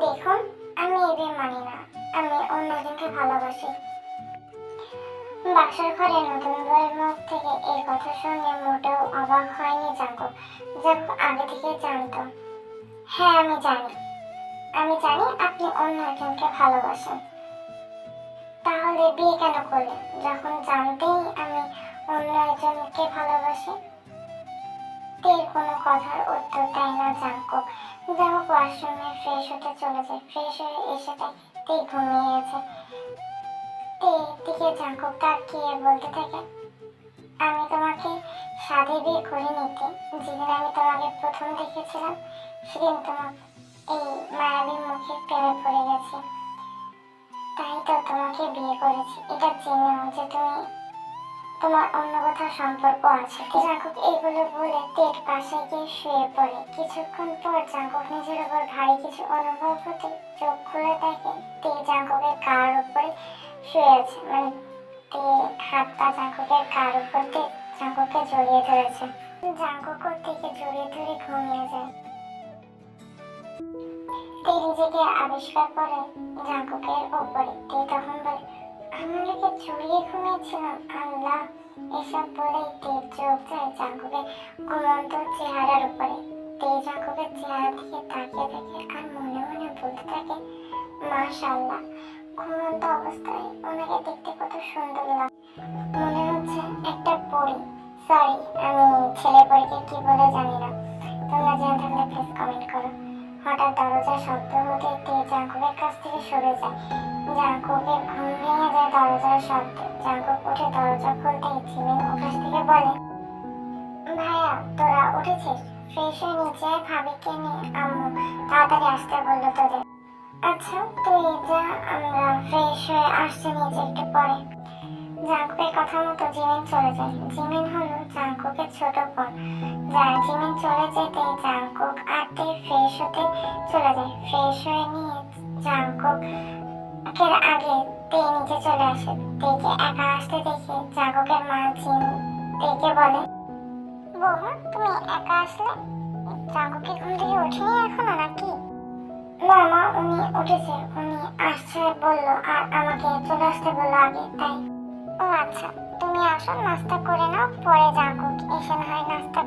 দেখুন, আমি এ বিয়ে মানি না। আমি অন্যজনকে ভালোবাসি। বাক্সর ঘরে নতুন বইয়ের মুখ থেকে এই কথা শুনে মোটেও অবাক হয়নি জাঙ্কু। জাঙ্কু আগে থেকে জানতো। হ্যাঁ আমি জানি। আমি জানি আপনি অন্য একজনকে ভালোবাসেন। তাহলে বিয়ে কেন করলেন? যখন জানতেই আমি অন্য একজনকে ভালোবাসি তের কোনো কথার উত্তর দেয় না, জাঙ্কু। জাঙ্কু ওয়াশরুমে ফ্রেশ হতে চলে যায়। ফ্রেশ হয়ে এসে তে ঘুমিয়ে গেছে তে, দিকে জাঙ্কুক তাকিয়ে বলতে থাকে, আমি তোমাকে সাধে বিয়ে করে নিতে যেদিন আমি তোমাকে প্রথম দেখেছিলাম, সেদিন তোমার এই মায়াবী মুখে প্রেমে পড়ে গেছি। তাই তো তোমাকে বিয়ে করেছি। এটা জেনেও যে তুমি তোমার অন্য কোথাও সম্পর্ক আছে? জাঙ্কুক এগুলো বলে তের পাশে গিয়ে শুয়ে পড়ে? কিছুক্ষণ পর জাঙ্কুক নিজের উপর ভারী কিছু অনুভব হতে চোখ খুলে দেখে তে জাঙ্কুকের কার উপরে শুয়ে আছে। মানে তে হাত পা জাঙ্কুকের কার উপর দিয়ে জাঙ্কুককে জড়িয়ে ধরেছে। জাঙ্কুক থেকে জড়িয়ে ধরে ঘুমিয়ে যায়। তে নিজেকে আবিষ্কার করে জাঙ্কুকের উপরে। তে তখন বলে আমি জড়িয়ে ঘুমিয়েছিলাম আল্লাহ এসব বলেই তের চোখ যায় জাঙ্কুকের ঘুমন্ত চেহারার উপরে। তে জাঙ্কুকের চেহারা দিকে তাকিয়ে থাকে আর মনে মনে বলতে থাকে, মাশাআল্লাহ ঘুমন্ত অবস্থায় ওনাকে দেখতে কত সুন্দর লাগে মনে হচ্ছে একটা পরী। সরি, আমি ছেলে পরীকে কি বলে জানি না। তোমরা জেনে থাকলে প্লিজ কমেন্ট করো। হঠাৎ দরজার শব্দ হতে তে জাঙ্কুকের কাছ থেকে সরে যায়। জাঙ্কুকের ঘুম ভেঙে যায় দরজার শব্দ। জাঙ্কুক উঠে দরজা খুলতে জিমিন ওখান থেকে বলে, ভাইয়া, তোরা উঠেছিস? ফ্রেশ হয়ে নিচে ভাবিকে নিয়ে। আম্মু, তাড়াতাড়ি আসতে বলল তোদের। আচ্ছা তুই যা, আমরা ফ্রেশ হয়ে আসছি নিচে একটু পরে। জাঙ্কুকের কথা মতো জিমিন চলে যায়। জিমিন হলো জাঙ্কুকের ছোট বোন। যা জিমিন চলে যেতে জাঙ্কুক তে ফ্রেশ হতে চলে যায়। ফ্রেশ হয়ে নিয়ে জাঙ্কুক এর আগে তে নিচে চলে আসে। তেকে একা আসতে দেখে জাঙ্কুকের মা জিন তেকে বলে, বৌমা, তুমি একা আসলে জাঙ্কুকে ঘুম থেকে ওঠেনি এখনও নাকি? না মা, উনি উঠেছে। উনি আসছে বলল আর আমাকে চলে আসতে বলল আগে, তাই। ও আচ্ছা তুমি আসো, নাস্তা করে নাও, পরে যাব এসে না হয় নাস্তা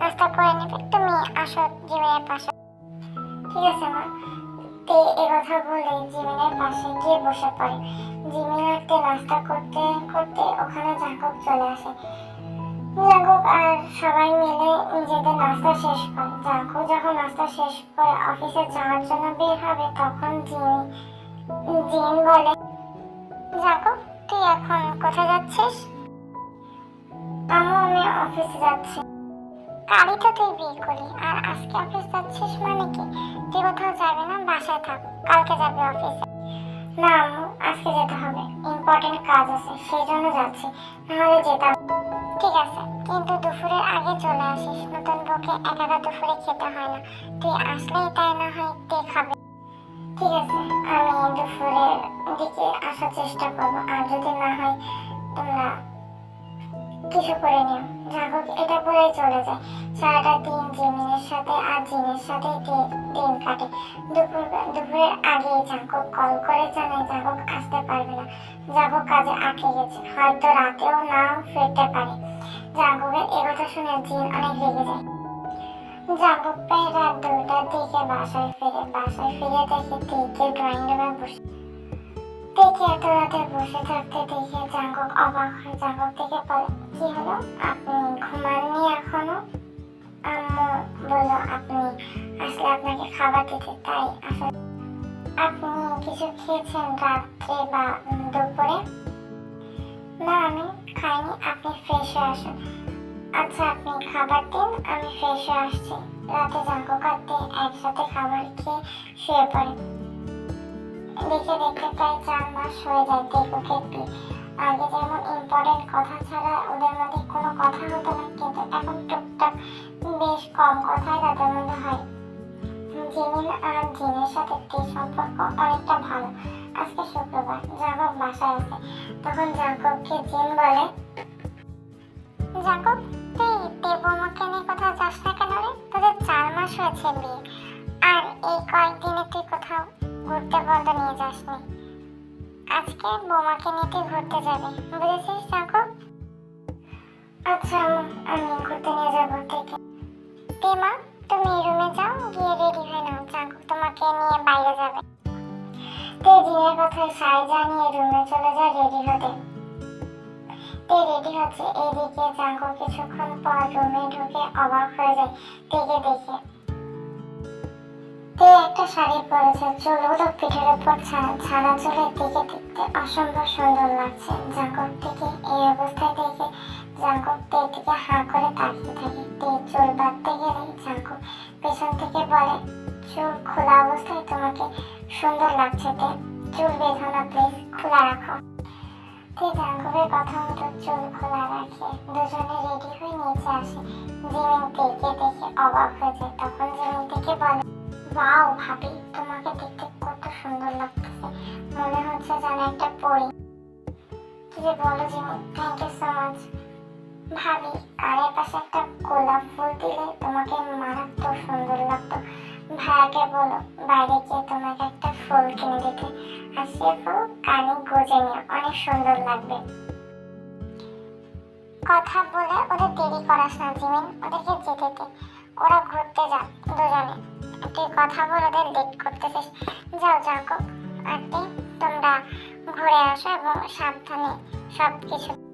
নাস্তা করে নেবে, তুমি আসো জিমিনের পাশে। ঠিক আছে, মা। তে কথা বলে জিমিনের পাশে গিয়ে বসে পড়ে। জিমিনের নাস্তা করতে করতে ওখানে জাঙ্কুক চলে আসে। জাঙ্কুক আর সবাই মিলে নিজেদের নাস্তা শেষ করে। জাঙ্কুক যখন নাস্তা শেষ করে অফিসে যাওয়ার জন্য বের হবে, তখন জিমি জিন বলে জাঙ্কুক তুই এখন কোথায় যাচ্ছিস? আম্মু আমি অফিসে যাচ্ছি। কালই তুই বিয়ে করলি আর আজকে অফিস যাচ্ছিস মানে কি? তুই কোথাও যাবি না, বাসায় থাক। কালকে যাবি অফিসে না আম্মু, আজকে যেতে হবে। ইম্পর্টেন্ট কাজ আছে, সেই জন্য যাচ্ছি। নাহলে যেতাম। ঠিক আছে, কিন্তু দুপুরের আগে চলে আসিস। নতুন বউকে একা দুপুরে খেতে হয় না। তুই আসলেই তাই না হয় তে খাবে? ঠিক আছে, আমি দুপুরের দিকে আসার চেষ্টা করব। আর যদি না হয়, তোমরা কিছু করে নিও। জাগক এটা বলেই চলে যায়। সারাটা দিন জিমিনের সাথে আর জিনের সাথে দিন কাটে। দুপুর, দুপুরের আগে জাগক কল করে জানায় জাগক আসতে পারবে না। জাগক কাজে আটকে গেছে। হয়তো রাতেও নাও ফিরতে পারে। জাগকের এ কথা শুনে জিন অনেক রেগে যায়। জাগক প্রায় রাত দুটার দিকে বাসায় ফিরে বাসায় ফিরে দেখে দিকে ড্রয়িং রুমে বসে। দেখে এত বসে থাকতে দেখে জাঙ্গক অবাক হয় জাঙ্গক থেকে বলে হলো? আপনি ঘুমাননি এখনও? বলল, আপনি আসলে আপনাকে খাবার দিতে, তাই আসলে আপনি কিছু খেয়েছেন রাত্রে বা দুপুরে? না, আমি খাইনি, আপনি ফ্রেশ হয়ে আসুন। আচ্ছা আপনি খাবার দিন, আমি ফ্রেশ হয়ে আসছি। রাতে জাঙ্গক আর তে একসাথে খাবার খেয়ে শুয়ে পড়ে। দেখে দেখতে প্রায় চার মাস হয়ে যায় দেখুকে বিয়ে আগে যেমন ইম্পর্টেন্ট কথা ছাড়া ওদের মধ্যে কোনো কথা হতো না, কিন্তু এখন টুকটাক বেশ কম কথাই তাদের মধ্যে হয়। জিমিন আর জিনের সাথে তে সম্পর্ক অনেকটা ভালো। আজকে শুক্রবার জাগব বাসায় আছে। তখন জাগবকে জিন বলে জাগব তুই দেবমাকে নিয়ে কোথাও যাস না কেন রে? তোদের চার মাস হয়েছে বিয়ে। আর এই কয়েকদিনে তুই কোথাও ঘুরতে বন্ধ নিয়ে যাসনি। আজকে বোমাকে নিতে ঘুরতে যাবে, বুঝেছিস জাঙ্কুক আচ্ছা আমি ঘুরতে নিয়ে যাব থেকে তেমা তুমি রুমে যাও, গিয়ে রেডি হয়ে নাও। জাঙ্কুক তোমাকে নিয়ে বাইরে যাবে। তে দিনের কথায় সাই জানিয়ে রুমে চলে যায়, রেডি হতে। তে রেডি হচ্ছে? এদিকে জাঙ্কুক কিছুক্ষণ পর রুমে ঢুকে অবাক হয়ে যায়। তেকে দেখে। তে একটা শাড়ি পরেছে? চুলগুলো পিঠের উপর ছাড়া চুলে দিকে দেখতে অসম্ভব সুন্দর লাগছে। জাঙ্কুক থেকে এই অবস্থায় দেখে জাঙ্কুক তের দিকে হাঁ করে তাকিয়ে থাকে। তে চুল বাঁধতে গেলে জাঙ্কুক পেছন থেকে বলে, চুল খোলা অবস্থায় তোমাকে সুন্দর লাগছে তে। চুল বেঁধো না প্লিজ খোলা রাখো। জাঙ্কুকের কথা চুল খোলা রাখে। দুজনে রেডি নিচে আসে। জিমিন তেকে দেখে অবাক হয়ে যায়। তখন জিমিন থেকে বলে ভাবি, তোমাকে দেখতে কত সুন্দর লাগতেছে। মনে হচ্ছে যেন একটা পরি। যে বলো Jimin thank you so much ভাবি পাশে একটা গোলাপ ফুল দিলে তোমাকে মারাত্মক সুন্দর লাগতো। ভাইয়াকে বলো, বাইরে গিয়ে তোমাকে একটা ফুল কিনে দিতে। আর সে ফুল কানে গুজে নিও অনেক সুন্দর লাগবে। কথা বলে ওদের দেরি করাস না, জিমিন। ওদেরকে যেতে দে। ওরা ঘুরতে যাক দুজনে। তুই কথা বল, ওদের লেট করতেছিস। যাও যাকো আর তোমরা ঘুরে আসো এবং সাবধানে সব কিছু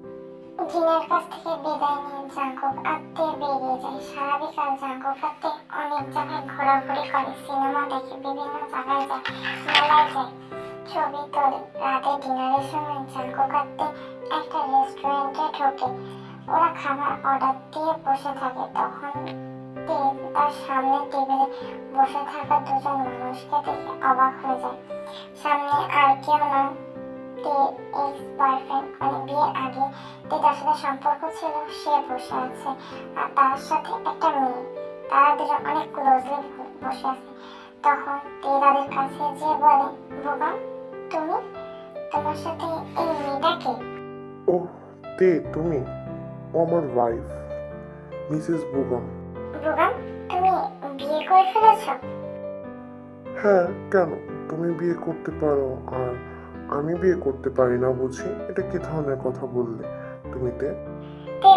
জিনের কাছ থেকে বিদায় নিয়ে জাঙ্কুক আত্মীয় বেরিয়ে যায়। সারা বিকাল জাঙ্কুক আত্মীয় অনেক জায়গায় ঘোরাঘুরি করে, সিনেমা দেখে বিভিন্ন জায়গায় যায়, মেলায় যায়। ছবি তোলে। রাতে ডিনারের সময় জাঙ্কুক আত্মীয় একটা রেস্টুরেন্টে ঢোকে। ওরা খাবার অর্ডার দিয়ে বসে থাকে। তখন তার সামনে টেবিলে বসে থাকা দুজন মানুষকে দেখে অবাক হয়ে যায়। সামনে আর কেউ না তে এক্স বয়ফ্রেন্ড মানে বিয়ের আগে যার সাথে সম্পর্ক ছিল সে বসে আছে। আর তার সাথে একটা মেয়ে। তারা দুজন অনেক ক্লোজলি বসে আছে। তখন তে তাদের কাছে যে বলে বোগাম তুমি? তোমার সাথে এই মেয়েটাকে ও তে তুমি? আমার ওয়াইফ মিসেস বুগাম বোগাম তুমি বিয়ে করে ফেলেছো? হ্যাঁ কেন? তুমি বিয়ে করতে পারো আর আমি বিয়ে করতে পারি না বুঝি। এটা কি ধরনের কথা বললে তুমি তে? তে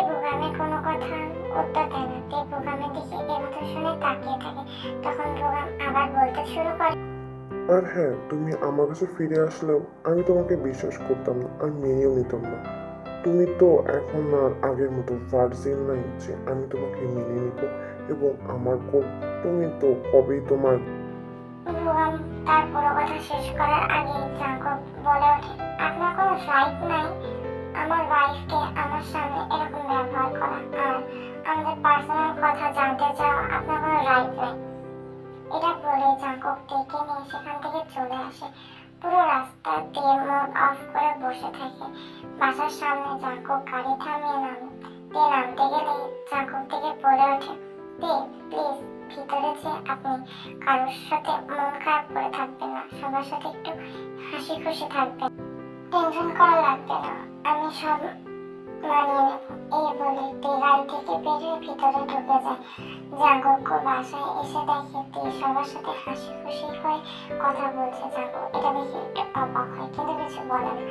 কোনো কথা উত্তর দেয় না। তে বোগামের দিকে এমতো শুনে তাকিয়ে থাকে। তখন বোগাম আবার বলতে শুরু করে। আর হ্যাঁ তুমি আমার কাছে ফিরে আসলেও আমি তোমাকে বিশ্বাস করতাম না আর মেনেও নিতাম না। তুমি তো এখন আর আগের মতো ভার্জিন নাই যে আমি তোমাকে মেনে নিব এবং আমার তুমি তো কবেই তোমার বোগাম তার পুরো কথা শেষ করার আগে জাঙ্কুক বলে ওঠে, আপনার কোনো রাইট নাই? আমার ওয়াইফকে আমার সামনে এরকম ব্যবহার করা আর আমাদের পার্সোনাল কথা জানতে চাওয়া আপনার কোনো রাইট নেই? এটা বলে জাঙ্কুক ডেকে নিয়ে সেখান থেকে চলে আসে। পুরো রাস্তা দিয়ে মুড অফ করে বসে থাকে। বাসার সামনে জাঙ্কুক গাড়ি থামিয়ে নামে তে নামতে গেলে জাঙ্কুক থেকে বলে ওঠে তে প্লিজ, ভিতরে যে আপনি কারোর সাথে মন খারাপ করে থাকবেন না, সবার সাথে একটু হাসি খুশি থাকবেন। টেনশন করা লাগবে না, আমি সব মানিয়ে নেব। এই বলে গাড়ি থেকে বেরিয়ে ভিতরে ঢুকে যায়। জাগক বাসায় এসে দেখে তে সবার সাথে হাসি খুশি হয়ে কথা বলছে জাগো। এটা দেখে একটু অবাক হয়, কিন্তু কিছু বলে না।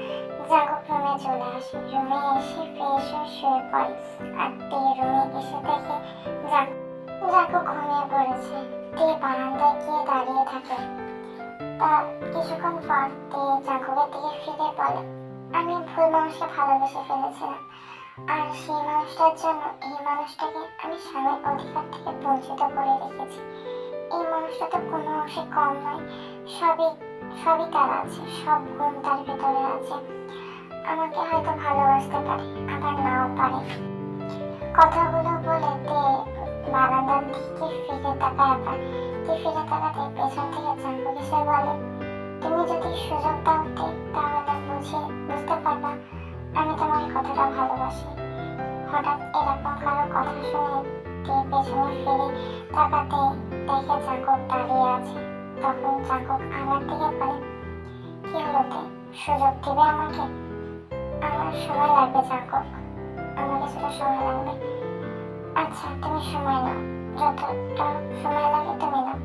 জাগক রুমে চলে আসে। রুমে এসে ফ্রেশ হয়ে শুয়ে পড়ে। আর তে রুমে এসে দেখে জাগ জাগো ঘুমিয়ে পড়েছে। তে বারান্দায় গিয়ে দাঁড়িয়ে থাকে। তার কিছুক্ষণ পর তে জাগরের দিকে ফিরে বলে, আমি ভুল মানুষকে ভালোবেসে ফেলেছিলাম। আর সেই মানুষটার জন্য এই মানুষটাকে আমি স্বামীর অধিকার থেকে বঞ্চিত করে রেখেছি। এই মানুষটা তো কোনো অংশে কম নয়। সবই সবই তার আছে। সব গুণ তার ভেতরে আছে। আমাকে হয়তো ভালোবাসতে পারে, আবার নাও পারে। কথাগুলো বলে তে বারান্দার দিকে ফিরে তাকায় আবার ফিরে তাকাতে পেছন থেকে জানব সে বলে তুমি যদি সুযোগ দাও তাহলে বুঝে বুঝতে পারবা আমি তোমার কতটা ভালোবাসি হঠাৎ এরকম কারও কথা শুনে তে পেছনে ফিরে তাকাতে দেখে জাকব দাঁড়িয়ে আছে তখন জাকব আমার দিকে বলে কি হলো তে সুযোগ দিবে আমাকে আমার সময় লাগবে জাকব আমার কিছুটা সময় লাগবে। আচ্ছা তুমি সময় নাও। যতটা সময় লাগে তুমি নাও।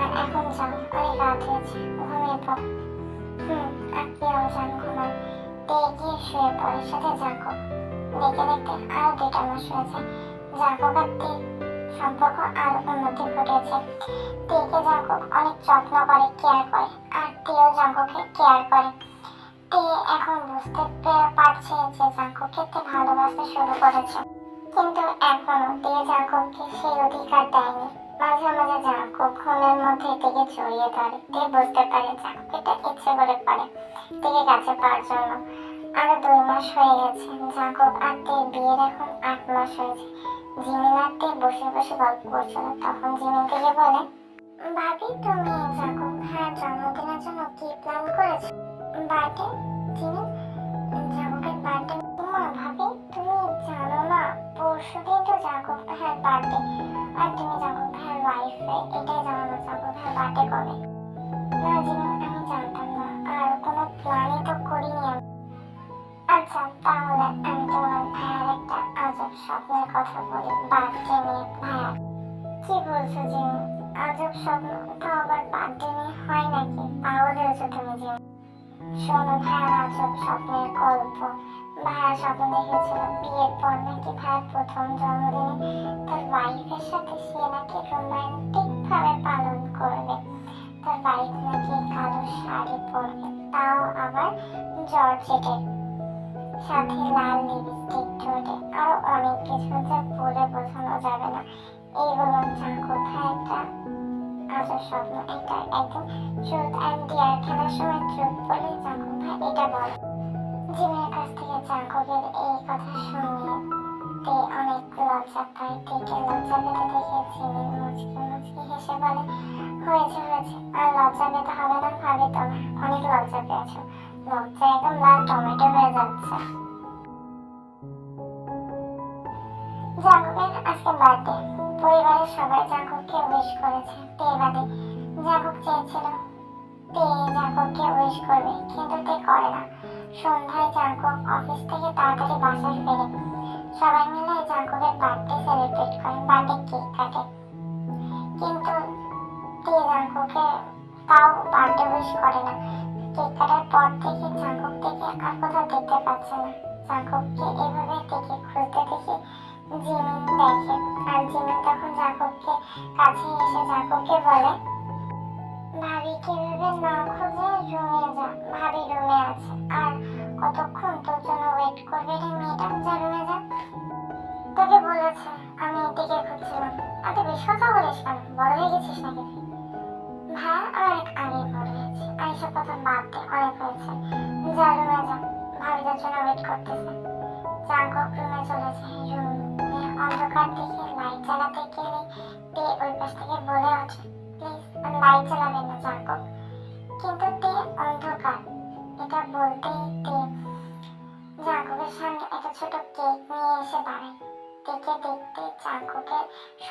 আর এখন যাও, অনেক রাত হয়েছে, ঘুমিয়ে পড়ো। হুম কেউ জান ঘুমায়। তে গিয়ে শুয়ে পড়ে সাথে জাঙ্কক দেখতে দেখতে আরও দুইটা মাস হয়েছে। জাঙ্কক আর সম্পর্ক আর উন্নতি ঘটেছে। তেকে জাঙ্কক অনেক যত্ন করে কেয়ার করে। আর তেও জাঙ্ককে কেয়ার করে। তে এখন বুঝতে পারছে যে জাঙ্ককে তে ভালোবাসতে শুরু করেছে। কিন্তু এখনও তে জাঙ্ককে সেই অধিকার দেয়নি। মাঝে মাঝে জাঙ্কক ঘুমের মধ্যে থেকে জড়িয়ে ধরে। তে বুঝতে পারে জাঙ্কক এটা ইচ্ছে করে পারে থেকে কাছে পাওয়ার জন্য। আরও দুই মাস হয়ে গেছে। জাঙ্কক আর তে বিয়ের এখন আট মাস হয়েছে। জিমিন আর তে বসে বসে গল্প করছিল। তখন জিমিন থেকে বলে, ভাবি, তুমি জাঙ্কক ভাইয়ের জন্মদিনের জন্য কি প্ল্যান করেছ? Birthday, Jimin? জাঙ্গকের বার্থডে ভাবি। তুমি জানো না পরশু তো জাঙ্গক ভাইয়ের বার্থডে আর তুমি জাঙ্গক ভাইয়ের ওয়াইফে এটাই জানো না জাঙ্গক ভাইয়ের বার্থডে কবে না জিমিন আমি জানতাম না আর কোনো প্ল্যানই তো করিনি আমি। আচ্ছা তাহলে আমি তোমার ভাইয়ার একটা আজব স্বপ্নের কথা বলি, বার্থডে নিয়ে। ভাইয়া, কি বলছো জিমি আজব স্বপ্ন তো আবার বার্থডে নিয়ে হয় নাকি? পাগল হয়েছো তুমি জিমি শোনো, ভাইয়ার আজব স্বপ্নের গল্প। ভাইয়া স্বপ্ন দেখেছিল বিয়ের পর নাকি ভাইয়ার প্রথম জন্মদিনে তার ওয়াইফের সাথে সে নাকি রোমান্টিক ভাবে পালন করবে। তার ওয়াইফ নাকি কালো শাড়ি পরবে, তাও আবার জর্জেটের সাথে লাল লিপস্টিক ঠোঁটে আরও অনেক কিছু যা বলে বোঝানো যাবে না। এইগুলো জাঙ্কু ভাই একটা আজব স্বপ্ন। এটা একদম ট্রুথ অ্যান্ড ডিয়ার খেলার সময় ট্রুথ বলে জাঙ্কু ভাই এটা বলে। জিমের কাছ থেকে জাঙ্কুকের এই কথা শুনে তে অনেক লজ্জা পায় তেকে লজ্জা পেতে দেখে জিমি মুচকি মুচকি হেসে বলে হয়েছে হয়েছে আর লজ্জা পেতে হবে না ভাবে তোমার অনেক লজ্জা পেয়েছ লজ্জা একদম লাল টমেটো হয়ে যাচ্ছে জাঙ্কুকের আজকে বার্থডে পরিবারের সবাই জাঙ্কুককে উইশ করেছে তে বাদে জাঙ্কুক চেয়েছিল তে জাঙ্কুককে উইশ করবে কিন্তু তে করে না সন্ধ্যায় জাঙ্কুক অফিস থেকে তাড়াতাড়ি বাসায় ফেরে। সবাই মিলে জাঙ্কুকের বার্থডে সেলিব্রেট করে বার্থডে কেক কাটে। কিন্তু তে জাঙ্কুকে তাও বার্থডে উইশ করে না। কেক কাটার পর থেকে জাঙ্কুক থেকে আর কোথাও দেখতে পাচ্ছে না। জাঙ্কুককে এভাবে থেকে খুঁজতে দেখে জিমিন দেখে। আর জিমিন তখন জাঙ্কুককে কাছে এসে জাঙ্কুককে বলে ভাবি কীভাবে না খুঁজে রুমে যা ভাবি রুমে আছে। আর কতক্ষণ তোর জন্য ওয়েট করবে রে মেয়েটা? যা রুমে যা। তোকে বলেছে, আমি এদিকে খুঁজছিলাম। এত বেশ কথা বলিস কেন? বড় হয়ে গেছিস নাকি? তুই? ভাই অনেক আগে বড় হয়েছে। আর এসব কথা বাদ দে অনেক হয়েছে যা রুমে যা। ভাবিদের জন্য ওয়েট করতেছে। জাঙ্কক রুমে চলে যায় রুমে অন্ধকার দেখে লাইট জ্বালাতে গেলে তে ওই পাশ থেকে বলে ওঠে। প্লিজ লাইট জ্বালাবেন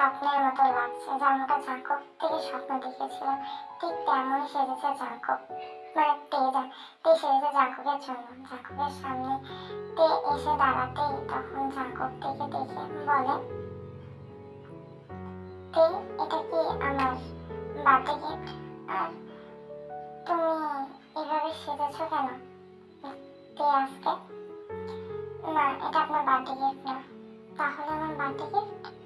স্বপ্নের মতো লাগছে যেমনটা জাঙ্কুক থেকে স্বপ্ন দেখেছিল ঠিক তেমনই সেজেছে জাঙ্কুক মানে তে যা- তে সেজেছে জাঙ্কুকের জন্য। জাঙ্কুকের সামনে তে এসে দাঁড়াতেই তখন জাঙ্কুক থেকে দেখে বলে, তে, এটা কি আমার বার্থডে গিফট? আর তুমি এভাবে সেজেছো কেন? তে আজকে, না, এটা আপনার বার্থডে গিফট না। তাহলে আমার বার্থডে গিফট?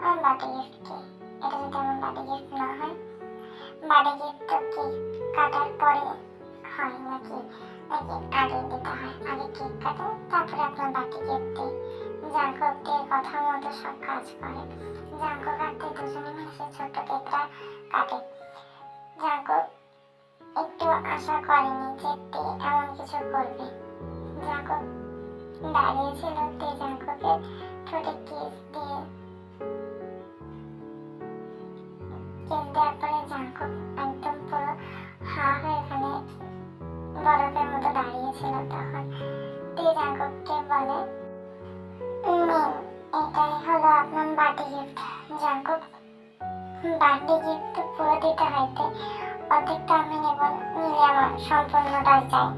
আমার বার্থডে গিফট কি? এটা যদি আমার বার্থডে গিফট না হয়? বার্থডে গিফট তো কাটার পরে হয় নাকি? নাকি আগে দিতে হয়? আগে কেক কাটো, তারপরে আপনার বার্থডে গিফট দিই জাঙ্কক কথা মতো সব কাজ করে। জাঙ্কক কাটতে দুজনে মিলে সে ছোট্ট কেকটা কাটে। জাঙ্কক একটু আশা করেনি যে তে এমন কিছু করবে। জাঙ্কক দাঁড়িয়েছিল তে জাঙ্ককে ঠোঁটে কিস দিয়ে কিস দেওয়ার পরে একদম পুরো হা হয়ে এখানে বরফের মতো দাঁড়িয়েছিল তখন। তে জাঙ্কককে বলে নিন এটাই হলো আপনার birthday gift Jungkook birthday gift পুরো দিতে হইতে অর্ধেকটা আমি নেব নিলে আমার সম্পূর্ণটাই চাই।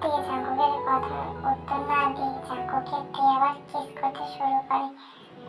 দিয়ে জাঙ্কুকের কথা উত্তর না দিয়ে জাঙ্কুকে দিয়ে আবার কিস করতে শুরু করে।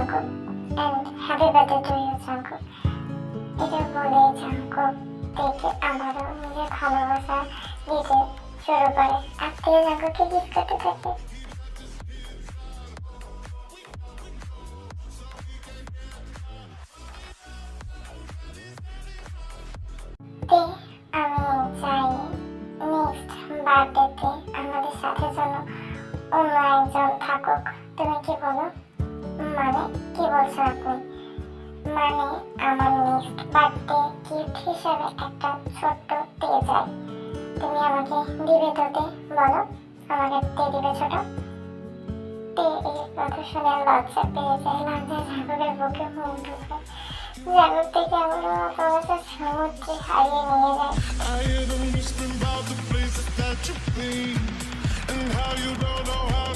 Jungkook and happy birthday to you Jungkook এটা বলে জাঙ্কুক দেখে আমারও নিজের ভালোবাসা দিতে শুরু করে আত্মীয় জাঙ্কুককে গিফট করতে থাকে আমি চাই নেক্সট বার্থডেতে আমাদের সাথে যেন অন্য একজন থাকুক তুমি কি বলো মানে কি বলছো আপনি? মানে আমার নেক্সট বার্থডে গিফট হিসেবে একটা ছোট্ট তে চাই তুমি আমাকে দিবে তো তে বলো। আমাকে তে দিবে ছোট তে এই কথা শুনে লজ্জা পেয়ে যায়, লজ্জা আমরা and how you don't know how